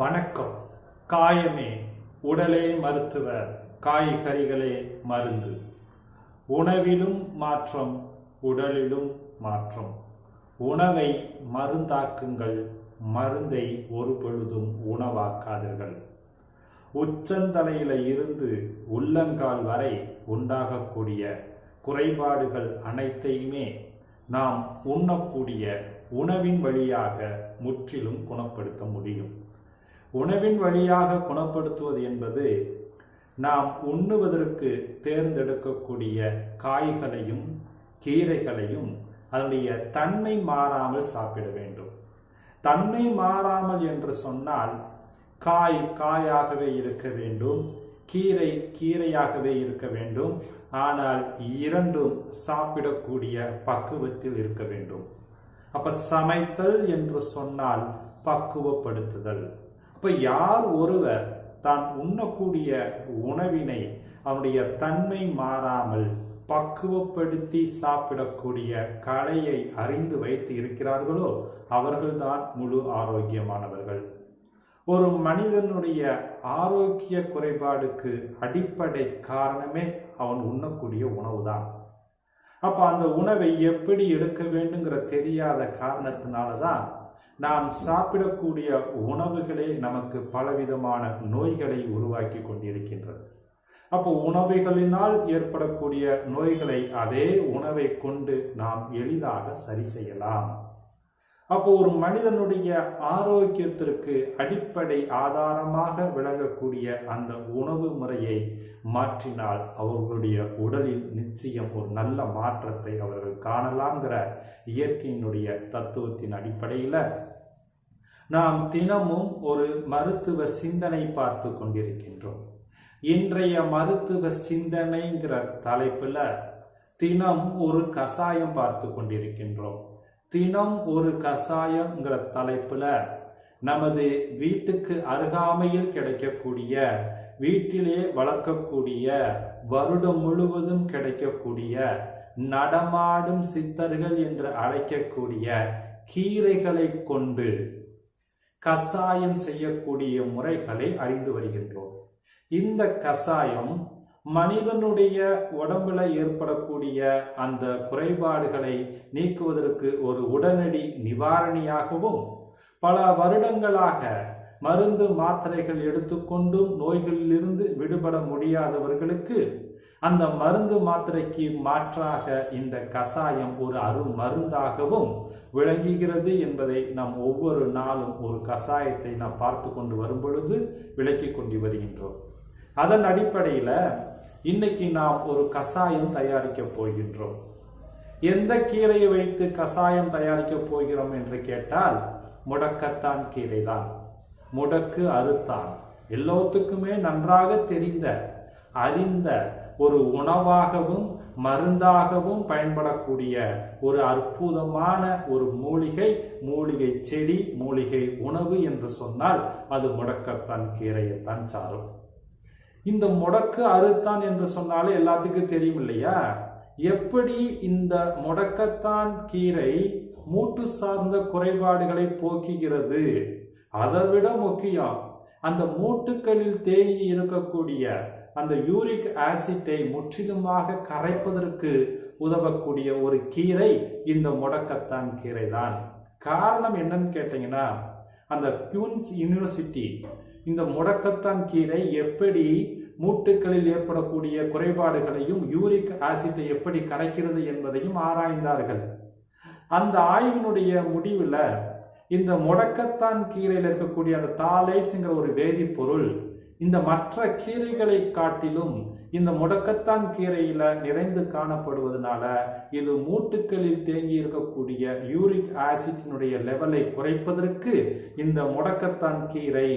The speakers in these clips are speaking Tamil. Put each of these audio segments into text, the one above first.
வணக்கம். காயமே உடலே மருத்துவர் காய்கறிகளே மருந்து. உணவிலும் மாற்றம் உடலிலும் மாற்றம். உணவை மருந்தாக்குங்கள் மருந்தை ஒரு பொழுதும் உணவாக்காதீர்கள். உச்சந்தலையில இருந்து உள்ளங்கால் வரை உண்டாகக்கூடிய குறைபாடுகள் அனைத்தையுமே நாம் உண்ணக்கூடிய உணவின் வழியாக முற்றிலும் குணப்படுத்த முடியும். உணவின் வழியாக குணப்படுத்துவது என்பது நாம் உண்ணுவதற்கு தேர்ந்தெடுக்கக்கூடிய காய்களையும் கீரைகளையும் அதனுடைய தன்மை மாறாமல் சாப்பிட வேண்டும். தன்மை மாறாமல் என்று சொன்னால் காய் காயாகவே இருக்க வேண்டும் கீரை கீரையாகவே இருக்க வேண்டும் ஆனால் இரண்டும் சாப்பிடக்கூடிய பக்குவத்தில் இருக்க வேண்டும். அப்ப சமைத்தல் என்று சொன்னால் பக்குவப்படுத்துதல். இப்போ யார் ஒருவர் தான் உண்ணக்கூடிய உணவினை அவனுடைய தன்மை மாறாமல் பக்குவப்படுத்தி சாப்பிடக்கூடிய கலையை அறிந்து வைத்து இருக்கிறார்களோ அவர்கள்தான் முழு ஆரோக்கியமானவர்கள். ஒரு மனிதனுடைய ஆரோக்கிய குறைபாடுக்கு அடிப்படை காரணமே அவன் உண்ணக்கூடிய உணவுதான். அப்போ அந்த உணவை எப்படி எடுக்க வேண்டுங்கிற தெரியாத காரணத்தினால தான் நாம் சாப்பிடக்கூடிய உணவுகளே நமக்கு பலவிதமான நோய்களை உருவாக்கி கொண்டிருக்கின்றது. அப்போ உணவுகளினால் ஏற்படக்கூடிய நோய்களை அதே உணவை கொண்டு நாம் எளிதாக சரி செய்யலாம். அப்போ ஒரு மனிதனுடைய ஆரோக்கியத்திற்கு அடிப்படை ஆதாரமாக விளங்கக்கூடிய அந்த உணவு முறையை மாற்றினால் அவர்களுடைய உடலில் நிச்சயம் ஒரு நல்ல மாற்றத்தை அவர்கள் காணலாங்கிற இயற்கையினுடைய தத்துவத்தின் அடிப்படையில் நாம் தினமும் ஒரு மருத்துவ சிந்தனை பார்த்து கொண்டிருக்கின்றோம். இன்றைய மருத்துவ சிந்தனைங்கிற தலைப்பில் தினம் ஒரு கசாயம் பார்த்து கொண்டிருக்கின்றோம். தினம் ஒரு கசாயங்கிற தலைப்புல நமது வீட்டுக்கு அருகாமையில் கிடைக்கக்கூடிய வீட்டிலே வளர்க்கக்கூடிய வருடம் முழுவதும் கிடைக்கக்கூடிய நடமாடும் சித்தர்கள் என்று அழைக்கக்கூடிய கீரைகளை கொண்டு கசாயம் செய்யக்கூடிய முறைகளை அறிந்து வருகின்றோம். இந்த கசாயம் மனிதனுடைய உடம்புல ஏற்படக்கூடிய அந்த குறைபாடுகளை நீக்குவதற்கு ஒரு உடனடி நிவாரணியாகவும் பல வருடங்களாக மருந்து மாத்திரைகள் எடுத்துக்கொண்டும் நோய்களிலிருந்து விடுபட முடியாதவர்களுக்கு அந்த மருந்து மாத்திரைக்கு மாற்றாக இந்த கசாயம் ஒரு அரு மருந்தாகவும் விளங்குகிறது என்பதை நாம் ஒவ்வொரு நாளும் ஒரு கசாயத்தை நாம் பார்த்து கொண்டு வரும் பொழுது விளக்கி கொண்டு வருகின்றோம். அதன் அடிப்படையில் இன்னைக்கு நாம் ஒரு கசாயம் தயாரிக்க போகின்றோம். எந்த கீரையை வைத்து கசாயம் தயாரிக்க போகிறோம் என்று கேட்டால் முடக்கத்தான் கீரை தான் முடக்கு அறுத்தான். எல்லோத்துக்குமே நன்றாக தெரிந்த அறிந்த ஒரு உணவாகவும் மருந்தாகவும் பயன்படக்கூடிய ஒரு அற்புதமான ஒரு மூலிகை மூலிகை செடி மூலிகை உணவு என்று சொன்னால் அது முடக்கத்தான் கீரையைத்தான் சாரும். இந்த முடக்கு அறுத்தான் என்று சொன்னாலே எல்லாத்துக்கும் தெரியும் இல்லையா? எப்படி இந்த முடக்கத்தான் கீரை மூட்டு சார்ந்த குறைபாடுகளை போக்குகிறது? அதை விட முக்கியம் அந்த மூட்டுக்களில் தேங்கி இருக்கக்கூடிய அந்த யூரிக் ஆசிட்டை முற்றிலுமாக கரைப்பதற்கு உதவக்கூடிய ஒரு கீரை இந்த முடக்கத்தான் கீரை தான் காரணம் என்னன்னு கேட்டீங்கன்னா அந்த கியூன்ஸ் யூனிவர்சிட்டி இந்த முடக்கத்தான் கீரை எப்படி மூட்டுகளில் ஏற்படக்கூடிய குறைபாடுகளையும் யூரிக் ஆசிட்டை எப்படி கரைக்கிறது என்பதையும் ஆராய்ந்தார்கள். அந்த ஆய்வினுடைய முடிவில் இந்த முடக்கத்தான் கீரையில் இருக்கக்கூடிய அந்த தாலைட்ஸ்ங்கிற ஒரு வேதிப்பொருள் இந்த மற்ற கீரைகளை காட்டிலும் இந்த முடக்கத்தான் கீரையில நிறைந்து காணப்படுவதனால இது மூட்டுக்களில் தேங்கி இருக்கக்கூடிய யூரிக் ஆசிட்டினுடைய லெவலை குறைப்பதற்கு இந்த முடக்கத்தான் கீரை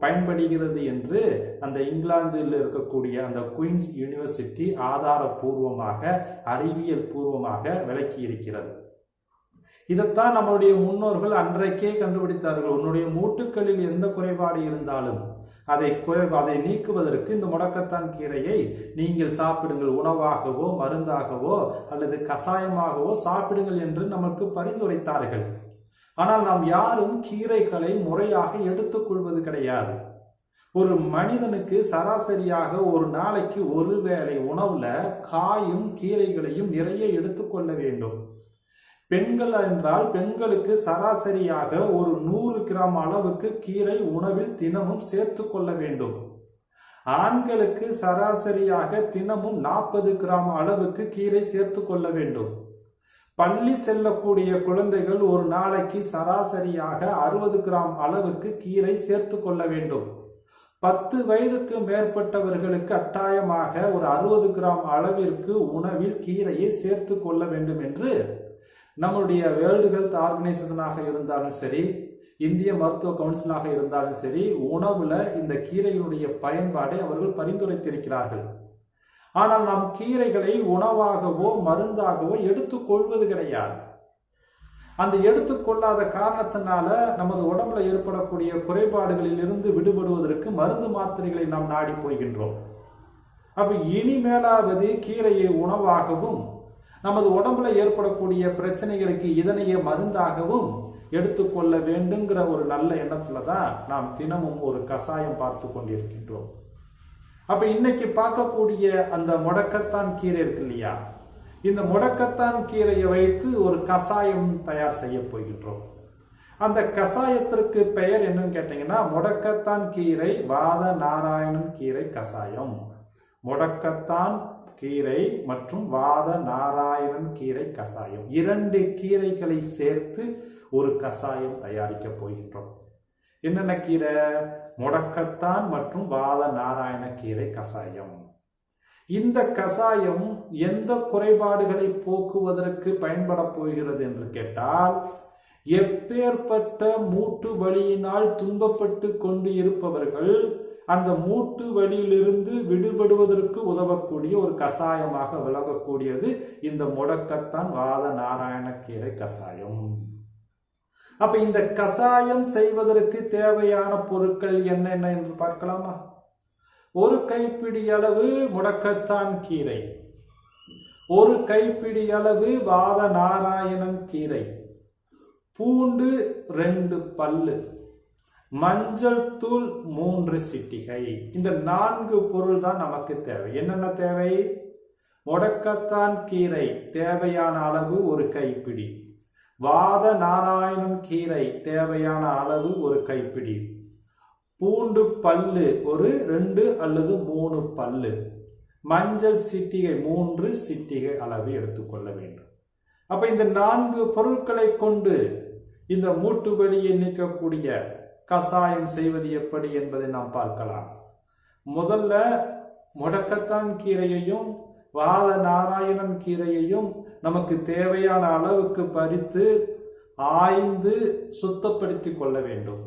பயன்படுகிறது என்று அந்த இங்கிலாந்தில் இருக்கக்கூடிய அந்த குயின்ஸ் யூனிவர்சிட்டி ஆதாரபூர்வமாக அறிவியல் பூர்வமாக விளக்கி இருக்கிறது இதைத்தான் நம்மளுடைய முன்னோர்கள் அன்றைக்கே கண்டுபிடித்தார்கள். உன்னுடைய மூட்டுக்களில் எந்த குறைபாடு இருந்தாலும் அதை குறை அதை நீக்குவதற்கு இந்த முடக்கத்தான் கீரையை நீங்கள் சாப்பிடுங்கள். உணவாகவோ மருந்தாகவோ அல்லது கசாயமாகவோ சாப்பிடுங்கள் என்று நமக்கு பரிந்துரைத்தார்கள். ஆனால் நாம் யாரும் கீரைகளை முறையாக எடுத்துக்கொள்வது கிடையாது. ஒரு மனிதனுக்கு சராசரியாக ஒரு நாளைக்கு ஒரு வேளை உணவுல காயும் கீரைகளையும் நிறைய எடுத்துக்கொள்ள வேண்டும். பெண்கள் என்றால் பெண்களுக்கு சராசரியாக ஒரு நூறு கிராம் அளவுக்கு கீரை உணவில் தினமும் சேர்த்து கொள்ள வேண்டும். ஆண்களுக்கு சராசரியாக தினமும் நாற்பது கிராம் அளவுக்கு கீரை சேர்த்து கொள்ள வேண்டும். பள்ளி செல்லக்கூடிய குழந்தைகள் ஒரு நாளைக்கு சராசரியாக அறுபது கிராம் அளவுக்கு கீரை சேர்த்து கொள்ள வேண்டும். பத்து வயதுக்கு மேற்பட்டவர்களுக்கு கட்டாயமாக ஒரு அறுபது கிராம் அளவிற்கு உணவில் கீரையை சேர்த்து கொள்ள வேண்டும் என்று நம்மளுடைய வேர்ல்டு ஹெல்த் ஆர்கனைசேஷனாக இருந்தாலும் சரி இந்திய மருத்துவ கவுன்சிலாக இருந்தாலும் சரி உணவுல இந்த கீரையினுடைய பயன்பாடை அவர்கள் பரிந்துரைத்திருக்கிறார்கள். ஆனால் நாம் கீரைகளை உணவாகவோ மருந்தாகவோ எடுத்துக்கொள்வது கிடையாது. அந்த எடுத்துக்கொள்ளாத காரணத்தினால நமது உடம்புல ஏற்படக்கூடிய குறைபாடுகளில் இருந்து விடுபடுவதற்கு மருந்து மாத்திரைகளை நாம் நாடி போகின்றோம். அப்ப இனிமேலாவது கீரையை உணவாகவும் நமது உடம்புல ஏற்படக்கூடிய பிரச்சனைகளுக்கு இதனையே மருந்தாகவும் எடுத்துக்கொள்ள வேண்டுங்கிற ஒரு நல்ல எண்ணத்துல தான் நாம் தினமும் ஒரு கசாயம் பார்த்து கொண்டிருக்கின்றோம். அப்ப இன்னைக்கு பார்க்கக்கூடிய அந்த முடக்கத்தான் கீரை இருக்கு இல்லையா? இந்த முடக்கத்தான் கீரையை வைத்து ஒரு கசாயம் தயார் செய்ய போகின்றோம். அந்த கசாயத்திற்கு பெயர் என்னன்னு கேட்டீங்கன்னா முடக்கத்தான் கீரை வாத நாராயணன் கீரை கசாயம் முடக்கத்தான் கீரை மற்றும் வாத நாராயணன் கீரை கசாயம். இரண்டு கீரைகளை சேர்த்து ஒரு கசாயம் தயாரிக்க போகின்றோம். என்னென்ன கீரை? முடக்கத்தான் மற்றும் வாத நாராயண கீரை கசாயம். இந்த கசாயம் எந்த குறைபாடுகளை போக்குவதற்கு பயன்பட போகிறது என்று கேட்டால் எப்பேற்பட்ட மூட்டு வழியினால் துன்பப்பட்டு கொண்டு இருப்பவர்கள் அந்த மூட்டு வலியிலிருந்து விடுபடுவதற்கு உதவக்கூடிய ஒரு கசாயமாக விலகக்கூடியது இந்த முடக்கத்தான் வாத நாராயணக்கீரை கஷாயம் கசாயம். அப்ப இந்த கசாயம் செய்வதற்கு தேவையான பொருட்கள் என்னென்ன என்று பார்க்கலாமா? ஒரு கைப்பிடி அளவு முடக்கத்தான் கீரை. ஒரு கைப்பிடி அளவு வாத நாராயணன் கீரை. பூண்டு ரெண்டு பல்லு. மஞ்சள் தூள் மூன்று சிட்டிகை. இந்த நான்கு பொருள் தான் நமக்கு தேவை. என்னென்ன தேவை? முடக்கத்தான் கீரை. தேவையான அளவு ஒரு கைப்பிடி. வாத நாராயணம் கீரை. தேவையான அளவு ஒரு கைப்பிடி. பூண்டு பல்லு. ஒரு ரெண்டு அல்லது மூணு பல்லு. மஞ்சள் சிட்டிகை மூன்று சிட்டிகை அளவு எடுத்துக்கொள்ள வேண்டும். அப்ப இந்த நான்கு பொருட்களை கொண்டு இந்த மூட்டு வலியை நீக்கக்கூடிய கசாயம் செய்வது எப்படி என்பதை நாம் பார்க்கலாம். முதல்ல முடக்கத்தான் கீரையையும் வாத நாராயணன் கீரையையும் நமக்கு தேவையான அளவுக்கு பறித்து ஆய்ந்து சுத்தப்படுத்தி கொள்ள வேண்டும்.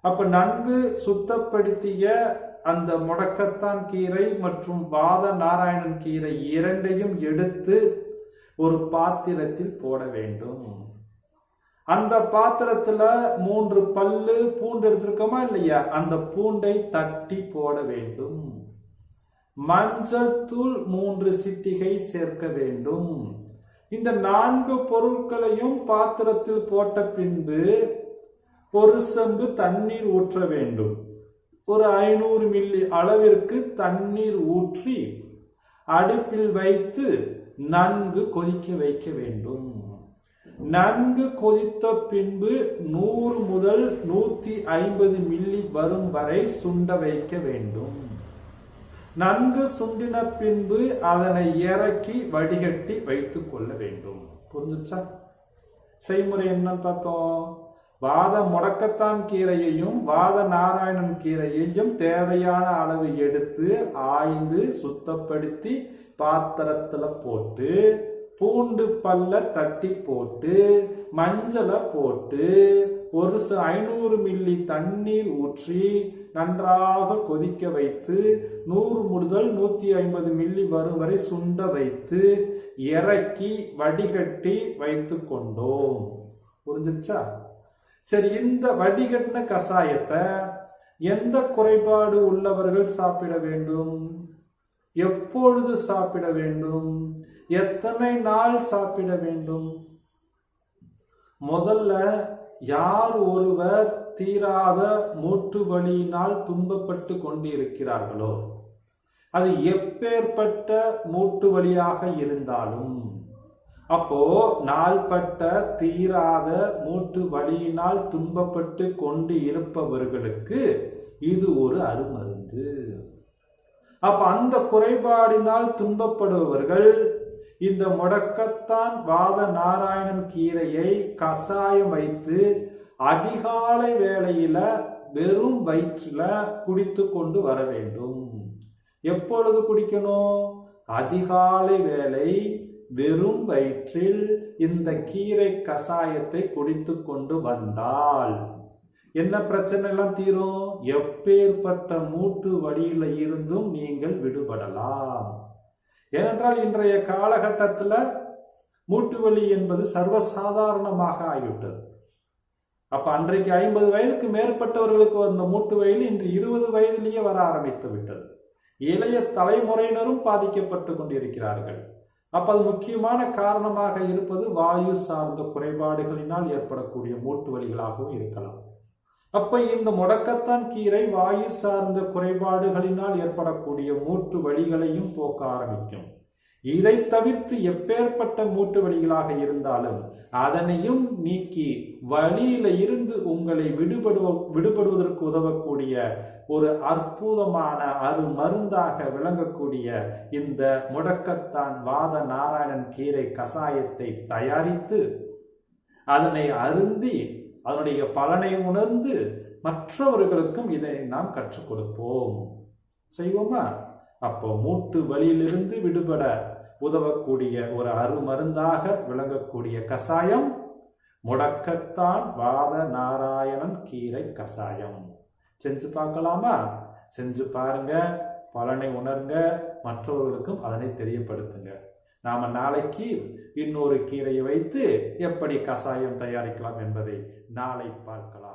அப்ப நன்கு சுத்தப்படுத்திய அந்த முடக்கத்தான் கீரை மற்றும் வாத நாராயணன் கீரை இரண்டையும் எடுத்து ஒரு பாத்திரத்தில் போட வேண்டும். அந்த பாத்திரத்துல மூன்று பல்லு பூண்டு எடுத்திருக்கோமா இல்லையா? அந்த பூண்டை தட்டி போட வேண்டும். மஞ்சள் தூள் மூன்று சிட்டிகை சேர்க்க வேண்டும். இந்த நான்கு பொருட்களையும் பாத்திரத்தில் போட்ட பின்பு ஒரு செம்பு தண்ணீர் ஊற்ற வேண்டும். ஒரு ஐநூறு மில்லி அளவிற்கு தண்ணீர் ஊற்றி அடுப்பில் வைத்து நன்கு கொதிக்க வைக்க வேண்டும். நன்கு கொதித்த பின்பு நூறு முதல் நூத்தி ஐம்பது மில்லி வரும் வரை சுண்ட வைக்க வேண்டும். நன்கு சுண்டின பின்பு அதனை இறக்கி வடிகட்டி வைத்துக் கொள்ள வேண்டும். புரிஞ்சுச்சா செய்முறை என்னன்னு பார்த்தோம். வாத முடக்கத்தான் கீரையையும் வாத நாராயணன் கீரையையும் தேவையான அளவு எடுத்து ஆய்ந்து சுத்தப்படுத்தி பாத்திரத்துல போட்டு பூண்டு பல்ல தட்டி போட்டு மஞ்சளை போட்டு ஒரு ஐநூறு மில்லி தண்ணீர் ஊற்றி நன்றாக கொதிக்க வைத்து நூறு முதல் நூற்றி ஐம்பது மில்லி வரும் வரை சுண்ட வைத்து இறக்கி வடிகட்டி வைத்து கொண்டோம். புரிஞ்சிருச்சா? சரி இந்த வடிகட்டின கசாயத்தை எந்த குறைபாடு உள்ளவர்கள் சாப்பிட வேண்டும்? எப்பொழுது சாப்பிட வேண்டும்? எத்தனை நாள் சாப்பிட வேண்டும்? முதல்ல யார் ஒருவர் தீராத மூட்டு வலியினால் துன்பப்பட்டு கொண்டிருக்கிறார்களோ? அது எப்பேற்பட்ட மூட்டு வலியாக இருந்தாலும். அப்போ நாள்பட்ட தீராத மூட்டு வலியினால் துன்பப்பட்டு கொண்டு இருப்பவர்களுக்கு இது ஒரு அருமருந்து. அப்ப அந்த குறைபாடினால் துன்பப்படுபவர்கள் இந்த முடக்கத்தான் வாத நாராயணன் கீரையை கசாயம் வைத்து அதிகாலை வேளையில வெறும் வயிற்றுல குடித்து கொண்டு வர வேண்டும். எப்பொழுது குடிக்கணும்? அதிகாலை வேளை வெறும் வயிற்றில் இந்த கீரை கசாயத்தை குடித்து கொண்டு வந்தால் என்ன பிரச்சனை எல்லாம் தீரும்? எப்பேற்பட்ட மூட்டு வழியில இருந்தும் நீங்கள் விடுபடலாம். ஏனென்றால் இன்றைய காலகட்டத்தில் மூட்டு வலி என்பது சர்வசாதாரணமாக ஆகிவிட்டது. அப்ப அன்றைக்கு ஐம்பது வயதுக்கு மேற்பட்டவர்களுக்கு வந்த மூட்டு வயல் இன்று இருபது வயதிலேயே வர ஆரம்பித்து விட்டது. இளைய தலைமுறையினரும் பாதிக்கப்பட்டு கொண்டிருக்கிறார்கள். அப்ப அது முக்கியமான காரணமாக இருப்பது வாயு சார்ந்த குறைபாடுகளினால் ஏற்படக்கூடிய மூட்டு வலிகளாகவும் இருக்கலாம். அப்ப இந்த முடக்கத்தான் கீரை வாயு சார்ந்த குறைபாடுகளினால் ஏற்படக்கூடிய மூட்டு வழிகளையும் போக்க ஆரம்பிக்கும். இதை தவிர்த்து எப்பேற்பட்ட மூட்டு வழிகளாக இருந்தாலும் அதனையும் நீக்கி வழியில இருந்து உங்களை விடுபடுவ விடுபடுவதற்கு உதவக்கூடிய ஒரு அற்புதமான அரு மருந்தாக விளங்கக்கூடிய இந்த முடக்கத்தான் வாத நாராயணன் கீரை கசாயத்தை தயாரித்து அதனை அருந்தி அதனுடைய பலனை உணர்ந்து மற்றவர்களுக்கும் இதை நாம் கற்றுக் கொடுப்போம். செய்வோமா? அப்போ மூட்டு வழியிலிருந்து விடுபட உதவக்கூடிய ஒரு அருமருந்தாக விளங்கக்கூடிய கசாயம் முடக்கத்தான் வாத நாராயணன் கீரை கசாயம் செஞ்சு பார்க்கலாமா? செஞ்சு பாருங்க பலனை உணர்ங்க மற்றவர்களுக்கும் அதனை தெரியப்படுத்துங்க. நாம நாளைக்கு இன்னொரு கீரையை வைத்து எப்படி கசாயம் தயாரிக்கலாம் என்பதை நாளை பார்க்கலாம்.